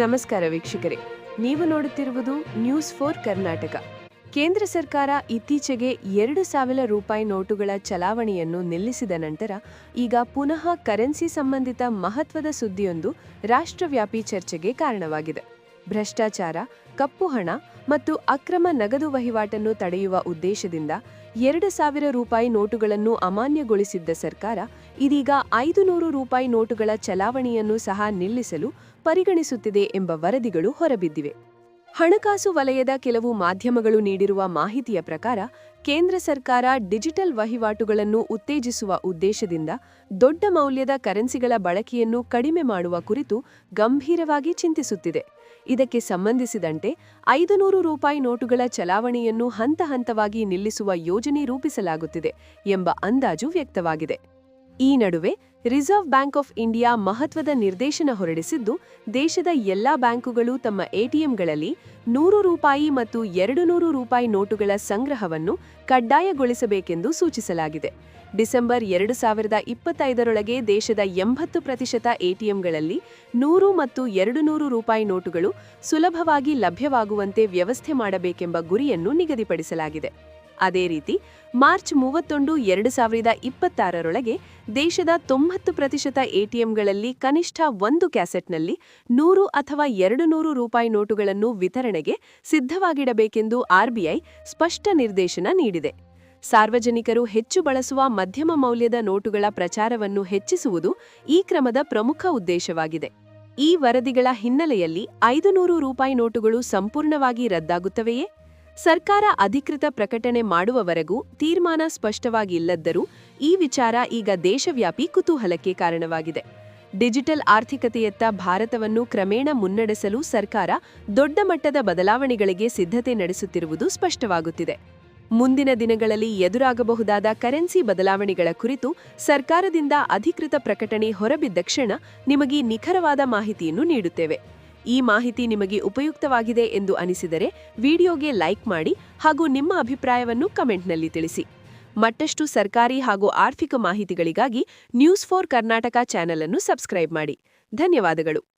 ನಮಸ್ಕಾರ ವೀಕ್ಷಕರೇ. ನೀವು ನೋಡುತ್ತಿರುವುದು ನ್ಯೂಸ್ ಫೋರ್ ಕರ್ನಾಟಕ. ಕೇಂದ್ರ ಸರ್ಕಾರ ಇತ್ತೀಚೆಗೆ ಎರಡು ಸಾವಿರ ರೂಪಾಯಿ ನೋಟುಗಳ ಚಲಾವಣೆಯನ್ನು ನಿಲ್ಲಿಸಿದ ನಂತರ ಈಗ ಪುನಃ ಕರೆನ್ಸಿ ಸಂಬಂಧಿತ ಮಹತ್ವದ ಸುದ್ದಿಯೊಂದು ರಾಷ್ಟ್ರವ್ಯಾಪಿ ಚರ್ಚೆಗೆ ಕಾರಣವಾಗಿದೆ. ಭ್ರಷ್ಟಾಚಾರ, ಕಪ್ಪು ಹಣ ಮತ್ತು ಅಕ್ರಮ ನಗದು ವಹಿವಾಟನ್ನು ತಡೆಯುವ ಉದ್ದೇಶದಿಂದ ಎರಡು ಸಾವಿರ ರೂಪಾಯಿ ನೋಟುಗಳನ್ನು ಅಮಾನ್ಯಗೊಳಿಸಿದ್ದ ಸರ್ಕಾರ ಇದೀಗ ಐದು ನೂರು ರೂಪಾಯಿ ನೋಟುಗಳ ಚಲಾವಣೆಯನ್ನು ಸಹ ನಿಲ್ಲಿಸಲು ಪರಿಗಣಿಸುತ್ತಿದೆ ಎಂಬ ವರದಿಗಳು ಹೊರಬಿದ್ದಿವೆ. ಹಣಕಾಸು ವಲಯದ ಕೆಲವು ಮಾಧ್ಯಮಗಳು ನೀಡಿರುವ ಮಾಹಿತಿಯ ಪ್ರಕಾರ, ಕೇಂದ್ರ ಸರ್ಕಾರ ಡಿಜಿಟಲ್ ವಹಿವಾಟುಗಳನ್ನು ಉತ್ತೇಜಿಸುವ ಉದ್ದೇಶದಿಂದ ದೊಡ್ಡ ಮೌಲ್ಯದ ಕರೆನ್ಸಿಗಳ ಬಳಕೆಯನ್ನು ಕಡಿಮೆ ಮಾಡುವ ಕುರಿತು ಗಂಭೀರವಾಗಿ ಚಿಂತಿಸುತ್ತಿದೆ. ಇದಕ್ಕೆ ಸಂಬಂಧಿಸಿದಂತೆ ಐದು ನೂರು ರೂಪಾಯಿ ನೋಟುಗಳ ಚಲಾವಣೆಯನ್ನು ಹಂತ ಹಂತವಾಗಿ ನಿಲ್ಲಿಸುವ ಯೋಜನೆ ರೂಪಿಸಲಾಗುತ್ತಿದೆ ಎಂಬ ಅಂದಾಜು ವ್ಯಕ್ತವಾಗಿದೆ. ಈ ನಡುವೆ ರಿಸರ್ವ್ ಬ್ಯಾಂಕ್ ಆಫ್ ಇಂಡಿಯಾ ಮಹತ್ವದ ನಿರ್ದೇಶನ ಹೊರಡಿಸಿದ್ದು, ದೇಶದ ಎಲ್ಲಾ ಬ್ಯಾಂಕುಗಳು ತಮ್ಮ ಎಟಿಎಂಗಳಲ್ಲಿ ನೂರು ರೂಪಾಯಿ ಮತ್ತು ಎರಡು ನೂರು ರೂಪಾಯಿ ನೋಟುಗಳ ಸಂಗ್ರಹವನ್ನು ಕಡ್ಡಾಯಗೊಳಿಸಬೇಕೆಂದು ಸೂಚಿಸಲಾಗಿದೆ. ಡಿಸೆಂಬರ್ ಎರಡು ಸಾವಿರದ ಇಪ್ಪತ್ತೈದರೊಳಗೆ ದೇಶದ ಎಂಬತ್ತು ಪ್ರತಿಶತ ಎಟಿಎಂಗಳಲ್ಲಿ ನೂರು ಮತ್ತು ಎರಡು ನೂರು ರೂಪಾಯಿ ನೋಟುಗಳು ಸುಲಭವಾಗಿ ಲಭ್ಯವಾಗುವಂತೆ ವ್ಯವಸ್ಥೆ ಮಾಡಬೇಕೆಂಬ ಗುರಿಯನ್ನು ನಿಗದಿಪಡಿಸಲಾಗಿದೆ. ಅದೇ ರೀತಿ ಮಾರ್ಚ್ ಮೂವತ್ತೊಂದು, ಎರಡು ಸಾವಿರದ ಇಪ್ಪತ್ತಾರರೊಳಗೆ ದೇಶದ ತೊಂಬತ್ತು ಪ್ರತಿಶತ ಎಟಿಎಂಗಳಲ್ಲಿ ಕನಿಷ್ಠ ಒಂದು ಕ್ಯಾಸೆಟ್ನಲ್ಲಿ ನೂರು ಅಥವಾ ಎರಡು ನೂರು ರೂಪಾಯಿ ನೋಟುಗಳನ್ನು ವಿತರಣೆಗೆ ಸಿದ್ಧವಾಗಿಡಬೇಕೆಂದು ಆರ್ಬಿಐ ಸ್ಪಷ್ಟ ನಿರ್ದೇಶನ ನೀಡಿದೆ. ಸಾರ್ವಜನಿಕರು ಹೆಚ್ಚು ಬಳಸುವ ಮಧ್ಯಮ ಮೌಲ್ಯದ ನೋಟುಗಳ ಪ್ರಚಾರವನ್ನು ಹೆಚ್ಚಿಸುವುದು ಈ ಕ್ರಮದ ಪ್ರಮುಖ ಉದ್ದೇಶವಾಗಿದೆ. ಈ ವರದಿಗಳ ಹಿನ್ನೆಲೆಯಲ್ಲಿ ಐದು ರೂಪಾಯಿ ನೋಟುಗಳು ಸಂಪೂರ್ಣವಾಗಿ ರದ್ದಾಗುತ್ತವೆಯೇ? ಸರ್ಕಾರ ಅಧಿಕೃತ ಪ್ರಕಟಣೆ ಮಾಡುವವರೆಗೂ ತೀರ್ಮಾನ ಸ್ಪಷ್ಟವಾಗಿಲ್ಲದ್ದರೂ ಈ ವಿಚಾರ ಈಗ ದೇಶವ್ಯಾಪಿ ಕುತೂಹಲಕ್ಕೆ ಕಾರಣವಾಗಿದೆ. ಡಿಜಿಟಲ್ ಆರ್ಥಿಕತೆಯತ್ತ ಭಾರತವನ್ನು ಕ್ರಮೇಣ ಮುನ್ನಡೆಸಲು ಸರ್ಕಾರ ದೊಡ್ಡ ಮಟ್ಟದ ಬದಲಾವಣೆಗಳಿಗೆ ಸಿದ್ಧತೆ ನಡೆಸುತ್ತಿರುವುದು ಸ್ಪಷ್ಟವಾಗುತ್ತಿದೆ. ಮುಂದಿನ ದಿನಗಳಲ್ಲಿ ಎದುರಾಗಬಹುದಾದ ಕರೆನ್ಸಿ ಬದಲಾವಣೆಗಳ ಕುರಿತು ಸರ್ಕಾರದಿಂದ ಅಧಿಕೃತ ಪ್ರಕಟಣೆ ಹೊರಬಿದ್ದ ಕ್ಷಣ ನಿಮಗೆ ನಿಖರವಾದ ಮಾಹಿತಿಯನ್ನು ನೀಡುತ್ತೇವೆ. ಈ ಮಾಹಿತಿ ನಿಮಗೆ ಉಪಯುಕ್ತವಾಗಿದೆ ಎಂದು ಅನಿಸಿದರೆ ವಿಡಿಯೋಗೆ ಲೈಕ್ ಮಾಡಿ ಹಾಗೂ ನಿಮ್ಮ ಅಭಿಪ್ರಾಯವನ್ನು ಕಮೆಂಟ್ನಲ್ಲಿ ತಿಳಿಸಿ. ಮತ್ತಷ್ಟು ಸರ್ಕಾರಿ ಹಾಗೂ ಆರ್ಥಿಕ ಮಾಹಿತಿಗಳಿಗಾಗಿ ನ್ಯೂಸ್ ಫೋರ್ ಕರ್ನಾಟಕ ಚಾನೆಲ್ ಅನ್ನು ಸಬ್ಸ್ಕ್ರೈಬ್ ಮಾಡಿ. ಧನ್ಯವಾದಗಳು.